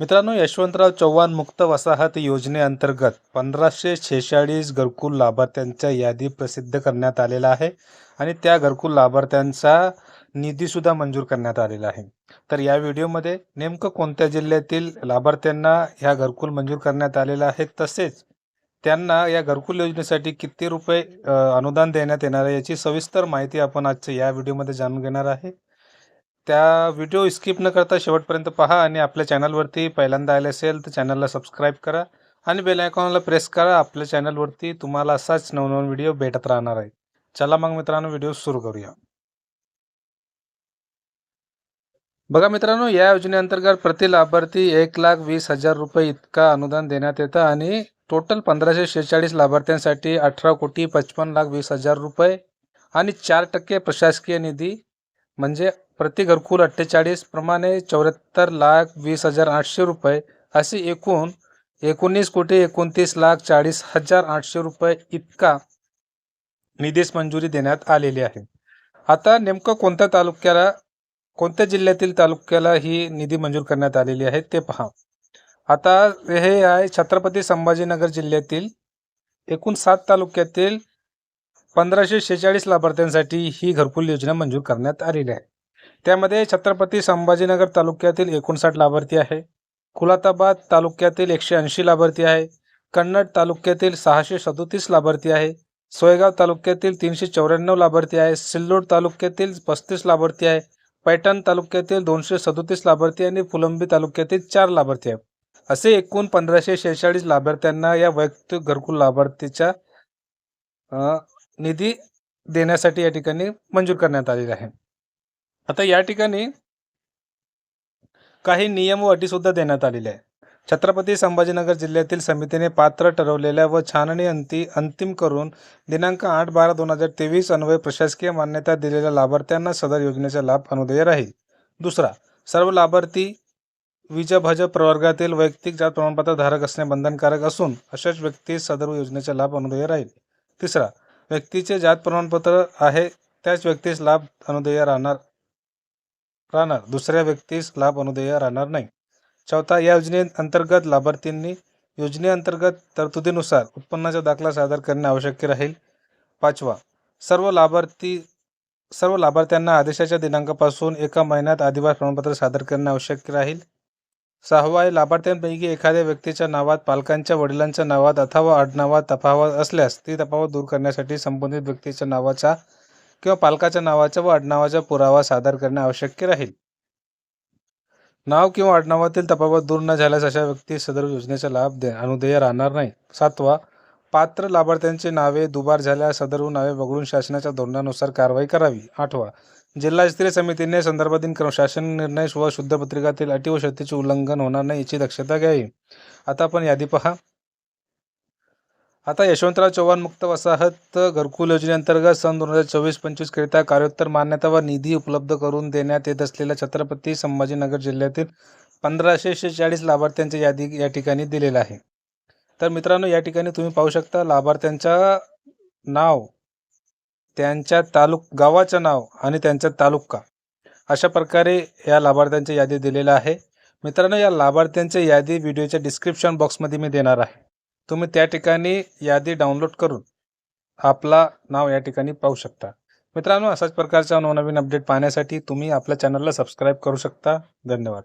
मित्रांनो यशवंतराव चव्हाण मुक्त वसाहत योजनेअंतर्गत पंधराशे शेहेचाळीस घरकुल लाभार्थ्यांच्या यादी प्रसिद्ध करण्यात आलेला आहे आणि त्या घरकुल लाभार्थ्यांचा निधीसुद्धा मंजूर करण्यात आलेला आहे. तर या व्हिडिओमध्ये नेमकं कोणत्या जिल्ह्यातील लाभार्थ्यांना ह्या घरकुल मंजूर करण्यात आलेलं आहे तसेच त्यांना या घरकुल योजनेसाठी किती रुपये अनुदान देण्यात येणार आहे याची सविस्तर माहिती आपण आजच्या या व्हिडिओमध्ये जाणून घेणार आहे. त्या व्हिडिओ स्किप न करता शेवटपर्यंत पहा आणि आपल्या चॅनलवरती पहिल्यांदा आले असेल तर चॅनलला सबस्क्राईब करा आणि बेल आयकॉनला प्रेस करा. आपल्या चॅनलवरती तुम्हाला असाच नवनवीन व्हिडिओ भेटत राहणार आहे. चला मग मित्रांनो व्हिडिओ सुरू करूया. बघा मित्रांनो या योजनेअंतर्गत प्रति लाभार्थी एक लाख वीस हजार रुपये इतका अनुदान देण्यात येतं आणि टोटल पंधराशे शेहेचाळीस लाभार्थ्यांसाठी अठरा कोटी पचपन्न लाख वीस हजार रुपये आणि चार टक्के प्रशासकीय निधी म्हणजे प्रति घरकुल अठ्ठेचाळीस प्रमाणे चौऱ्याहत्तर लाख वीस हजार आठशे रुपये अशी एकूण एकोणीस कोटी एकोणतीस लाख चाळीस हजार आठशे रुपये इतका निधीस मंजुरी देण्यात आलेली आहे. आता नेमकं कोणत्या तालुक्याला कोणत्या जिल्ह्यातील तालुक्याला ही निधी मंजूर करण्यात आलेली आहे ते पहा. आता हे आहे छत्रपती संभाजीनगर जिल्ह्यातील एकूण सात तालुक्यातील पंधराशे शेहेचाळीस लाभार्थ्यांसाठी ही घरकुल योजना मंजूर करण्यात आलेली आहे. त्यामध्ये छत्रपती संभाजीनगर तालुक्यातील एकोणसाठ लाभार्थी आहे. खुलाताबाद तालुक्यातील एकशे ऐंशी लाभार्थी आहे. कन्नड तालुक्यातील सहाशे सदोतीस लाभार्थी आहे. सोयगाव तालुक्यातील तीनशे चौऱ्याण्णव लाभार्थी आहे. सिल्लोड तालुक्यातील पस्तीस लाभार्थी आहे. पैठण तालुक्यातील दोनशे सदोतीस लाभार्थी आणि फुलंबी तालुक्यातील चार लाभार्थी आहेत. असे एकूण पंधराशे शेहेचाळीस लाभार्थ्यांना या वैयक्तिक घरकुल लाभार्थीच्या निधी देण्यासाठी या ठिकाणी मंजूर करण्यात आलेला आहे. आता या ठिकाणी काही नियम व अटीसुद्धा देण्यात आलेल्या आहे छत्रपती संभाजीनगर जिल्ह्यातील समितीने पात्र ठरवलेल्या व छाननी अंती अंतिम करून दिनांक आठ बारा दोन हजार तेवीस अन्वये प्रशासकीय मान्यता दिलेल्या लाभार्थ्यांना सदर योजनेचा लाभ अनुदेय राहील. दुसरा सर्व लाभार्थी विजभज प्रवर्गातील वैयक्तिक जात प्रमाणपत्र धारक असणे बंधनकारक असून अशाच व्यक्ती सदर योजनेचा लाभ अनुदेय राहील. तिसरा व्यक्तीचे जात प्रमाणपत्र आहे त्याच व्यक्तीस लाभ अनुदेय राहणार राहणार. दुसऱ्या व्यक्तीस लाभ अनुदेय राहणार नाही. चौथा या योजनेअंतर्गत लाभार्थींनी योजनेअंतर्गत तरतुदीनुसार उत्पन्नाचा दाखला सादर करणे आवश्यक राहील. पाचवा सर्व लाभार्थी सर्व लाभार्थ्यांना आदेशाच्या दिनांकापासून एका महिन्यात आदिवास प्रमाणपत्र सादर करणे आवश्यक राहील. सहावा आहे लाभार्थ्यांपैकी एखाद्या व्यक्तीच्या नावात पालकांच्या वडिलांच्या नावात अथवा आडनावात तफावत असल्यास ती तफावत दूर करण्यासाठी संबंधित व्यक्तीच्या नावाचा किंवा पालकाच्या नावाचा व आडनावाचा पुरावा सादर करणे आवश्यक राहील. नाव किंवा आडनावातील तफावत दूर न झाल्यास अशा व्यक्ती सदर योजनेचा लाभ दे अनुदेय राहणार नाही. सातवा पात्र लाभार्थ्यांची नावे दुबार झाल्यास सदर नावे वगळून शासनाच्या धोरणानुसार कारवाई करावी. आठवा जिल्हास्तरीय समितीने संदर्भातील क्रम शासन निर्णय व शुद्धपत्रिकातील अटी व शर्तीचे उल्लंघन होणार नाही याची दक्षता घ्यावी. आता आपण यादी पहा. आता यशवंतराव चव्हाण मुक्त वसाहत घरकुल योजनेअंतर्गत सन दोन हजार चोवीस पंचवीसकरिता कार्योत्तर मान्यता व निधी उपलब्ध करून देण्यात येत असलेल्या छत्रपती संभाजीनगर जिल्ह्यातील पंधराशे शेहेचाळीस लाभार्थ्यांची यादी या ठिकाणी दिलेलं आहे. तर मित्रांनो या ठिकाणी तुम्ही पाहू शकता लाभार्थ्यांच्या नाव त्यांच्या तालुक गावाचं नाव आणि त्यांचा तालुका. अशा प्रकारे या लाभार्थ्यांची यादी दिलेलं आहे. मित्रांनो या लाभार्थ्यांची यादी व्हिडिओच्या डिस्क्रिप्शन बॉक्समध्ये मी देणार आहे. तुम्ही त्या ठिकाणी यादी डाउनलोड करून आपला नाव या ठिकाणी पाहू शकता. मित्रांनो अशाच प्रकारच्या नवनवीन अपडेट पाहण्यासाठी तुम्ही आपल्या चॅनलला सबस्क्राईब करू शकता. धन्यवाद.